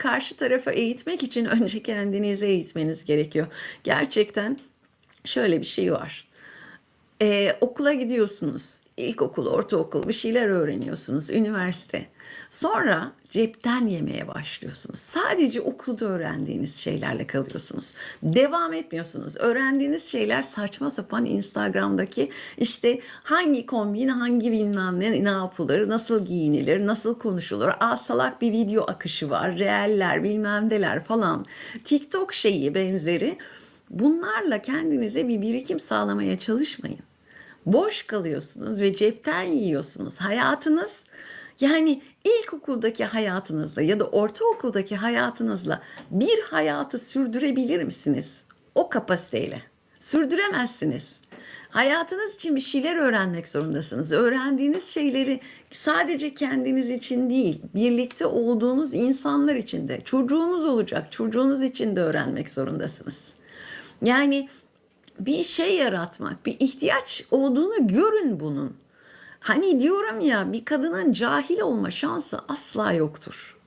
karşı tarafa eğitmek için önce kendinizi eğitmeniz gerekiyor. Gerçekten şöyle bir şey var. Ee, okula gidiyorsunuz. İlkokul, ortaokul bir şeyler öğreniyorsunuz. Üniversite. Sonra cepten yemeye başlıyorsunuz. Sadece okulda öğrendiğiniz şeylerle kalıyorsunuz. Devam etmiyorsunuz. Öğrendiğiniz şeyler saçma sapan Instagram'daki işte hangi kombin, hangi bilmem ne, ne yapılır, nasıl giyinilir, nasıl konuşulur. Aa salak bir video akışı var. Reeller, bilmem neler falan. TikTok şeyi benzeri. Bunlarla kendinize bir birikim sağlamaya çalışmayın. Boş kalıyorsunuz ve cepten yiyorsunuz. Hayatınız yani ilkokuldaki hayatınızla ya da ortaokuldaki hayatınızla bir hayatı sürdürebilir misiniz? O kapasiteyle. Sürdüremezsiniz. Hayatınız için bir şeyler öğrenmek zorundasınız. Öğrendiğiniz şeyleri sadece kendiniz için değil, birlikte olduğunuz insanlar için de, çocuğunuz olacak, çocuğunuz için de öğrenmek zorundasınız. Yani bir şey yaratmak, bir ihtiyaç olduğunu görün bunun. Hani diyorum ya bir kadının cahil olma şansı asla yoktur.